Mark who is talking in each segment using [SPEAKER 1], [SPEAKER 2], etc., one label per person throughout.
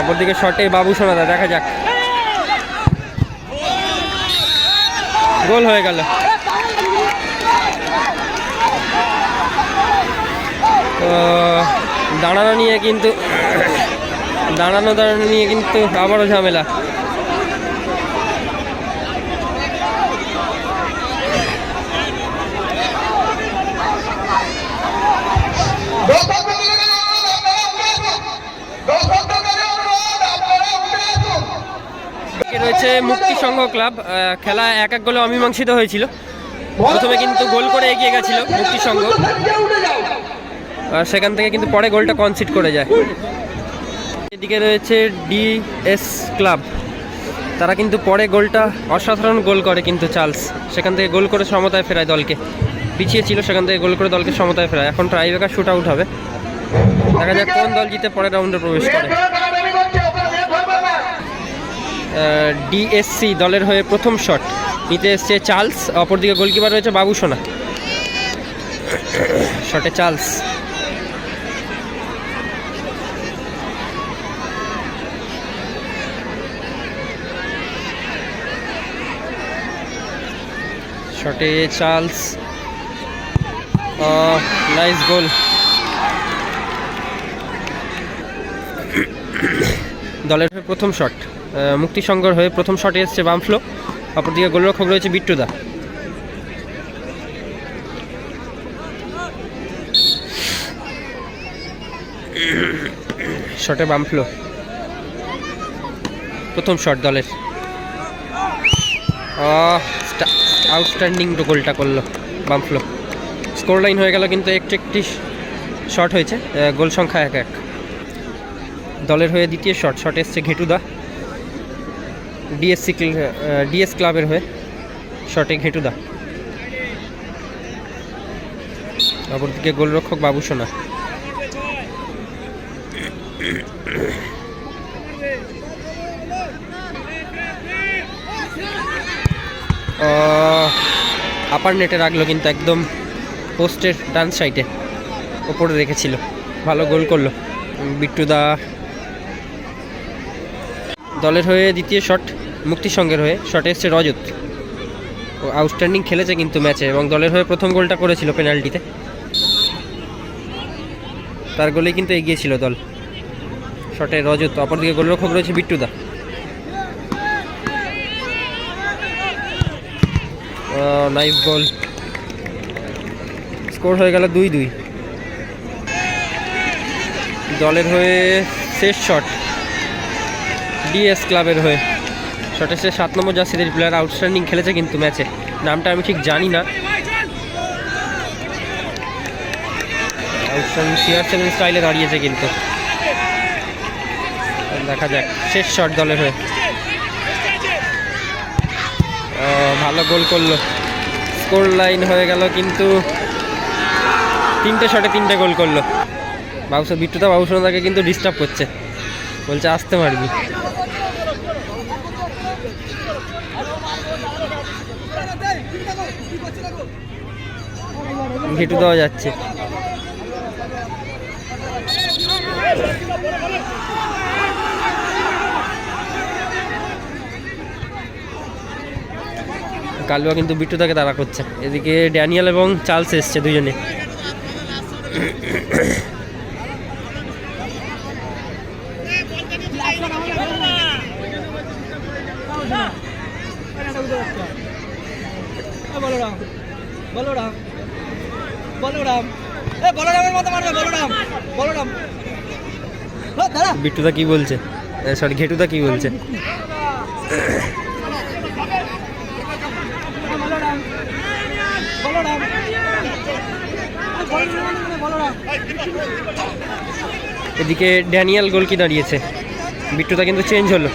[SPEAKER 1] অপরদিকে শটে বাবু সোনাদা দেখা যাক। গোল হয়ে গেল। দাঁড়ানো নিয়ে কিন্তু, দাঁড়ানো দাঁড়ানো নিয়ে কিন্তু আবারও ঝামেলা। রয়েছে মুক্তি সংঘ ক্লাব খেলা এক এক গোলে অমীমাংসিত হয়েছিল। প্রথমে কিন্তু গোল করে এগিয়ে গেছিল মুক্তি সংঘ। সেখান থেকে কিন্তু পরে গোলটা কনসিড করে যায়। এদিকে রয়েছে ডিএস ক্লাব। তারা কিন্তু পরে গোলটা অসাধারণ গোল করে কিন্তু চার্লস। সেখান থেকে গোল করে সমতায় ফেরায় দলকে। পিছিয়ে ছিল, সেখান থেকে গোল করে দলকে সমতায় ফেরায়। এখন ট্রাইবেকার শুট আউট হবে। দেখা যাক কোন দল জিতে পরের রাউন্ডে প্রবেশ করে। ডিএসসি দলের হয়ে প্রথম শট। নিতে এসছে চার্লস, অপরদিকে গোলকিপার রয়েছে বাবু সোনা। শটে চার্লস। শটে চার্লস। নাইস গোল। দলের প্রথম শট। মুক্তি সংঘর হয়ে প্রথম শটে এসছে বামফ্লো অপরদিকে গোলরক্ষক রয়েছে বিট্টুদা। শটে বামফ্লো প্রথম শট দলের। আউটস্ট্যান্ডিং গোলটা করল বামফ্লো স্কোর লাইন হয়ে গেল কিন্তু একটু একটি শট হয়েছে গোল সংখ্যা এক এক। দলের হয়ে দ্বিতীয় শট শট এসছে ঘেটুদা। ডিএসসি ডিএস ক্লাবের হয়ে শটে ঘেটুদা। অপরদিকে গোলরক্ষক বাবু সোনা। আপার নেটে রাখল কিন্তু একদম পোস্টের ডান সাইডে ওপরে রেখেছিল। ভালো গোল করল। উম, বিট্টুদা দলের হয়ে দ্বিতীয় শট মুক্তির সঙ্গের হয়ে শটে এসছে রজত। ও আউটস্ট্যান্ডিং খেলেছে কিন্তু ম্যাচে এবং দলের হয়ে প্রথম গোলটা করেছিল পেনাল্টিতে। তার গোলেই কিন্তু এগিয়ে ছিল দল। শটে রজত, অপরদিকে গোলরক্ষক রয়েছে বিট্টুদা। নাইফ বল স্কোর হয়ে গেল দুই দুই। দলের হয়ে শেষ শট। ডিএস ক্লাবের হয়ে। শটে সে সাত নম্বর জার্সিদের প্লেয়ার আউটস্ট্যান্ডিং খেলেছে কিন্তু ম্যাচে। নামটা আমি ঠিক জানি না। সেভেন স্টাইলে দাঁড়িয়েছে কিন্তু। দেখা যাক, শেষ শট দলের হয়ে। ভালো গোল করল। স্কোর লাইন হয়ে গেল কিন্তু তিনটে শটে তিনটে গোল করল। বাবুসা বিট্টুদা বাবুসোনাদাকে কিন্তু ডিস্টার্ব করছে। বলছে, আসতে পারবি। ঘেটু দেওয়া যাচ্ছে। কালুয়া কিন্তু বিট্টু বিট্টুদাকে তারা করছে। এদিকে ড্যানিয়েল এবং চার্লস এসছে দুজনে।
[SPEAKER 2] বলরাম বলরাম বলরাম এ বলরামের মতো মারবে বলরাম বলরাম
[SPEAKER 1] বিট্টুদা কি বলছে? সরি ঘেটুদা কি বলছে? এদিকে ড্যানিয়েল গোলকি দাঁড়িয়েছে? বিট্টুদা কিন্তু চেঞ্জ হলো।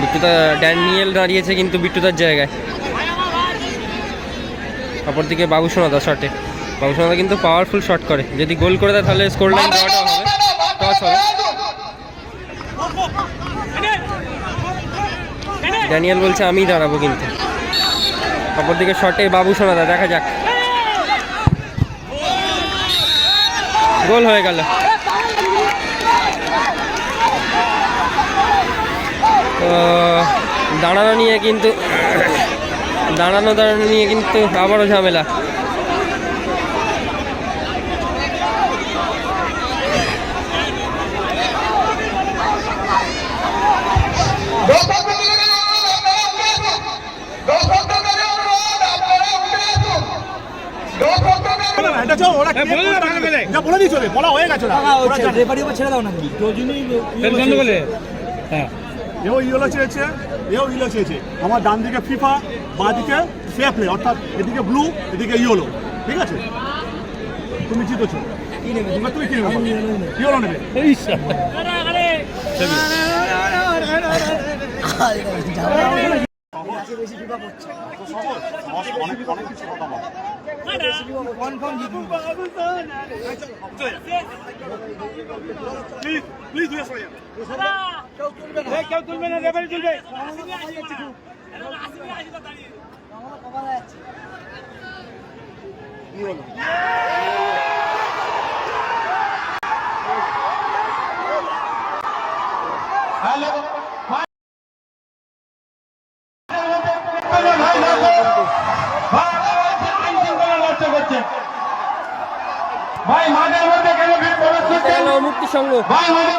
[SPEAKER 1] বিট্টুদা ড্যানিয়েল দাঁড়িয়েছে কিন্তু বিট্টুদার জায়গায়। অপরদিকে বাবুসোনাদা শটে বাবুসোনাদা কিন্তু পাওয়ারফুল শট করে। যদি গোল করে দেয় তাহলে স্কোর লাইন ড্রটা হবে। টস হবে। ড্যানিয়েল বলছে, আমি দাঁড়াবো কিন্তু। অপরদিকে শটে বাবুসোনাদা, দেখা যাক। গোল হয়ে গেল। দাঁড়ানো নিয়ে কিন্তু দাঁড়ানো দাঁড়ানো নিয়ে কিন্তু আবারও ঝামেলা।
[SPEAKER 3] বলে দিয়েছ বলা হয়ে গেছে
[SPEAKER 2] ছেড়ে দাও রজনী
[SPEAKER 3] এও ইয়েলো চেয়েছে এও ইয়েলো চেয়েছে আমার ডান দিকে ফিফা বাঁ দিকে ফেয়ার প্লে অর্থাৎ এদিকে ব্লু এদিকে ইয়েলো ঠিক আছে তুমি জিতেছো
[SPEAKER 2] কি নেবে
[SPEAKER 3] তুমি কি নেবে ইয়েলো নেবে প্লিজ প্লিজ দূরে সরে যান
[SPEAKER 4] ভাই মাঠের মধ্যে কেন ভিড় প্রবেশ করছেন?
[SPEAKER 1] মুক্তি সংঘ
[SPEAKER 4] ভাই মাঠের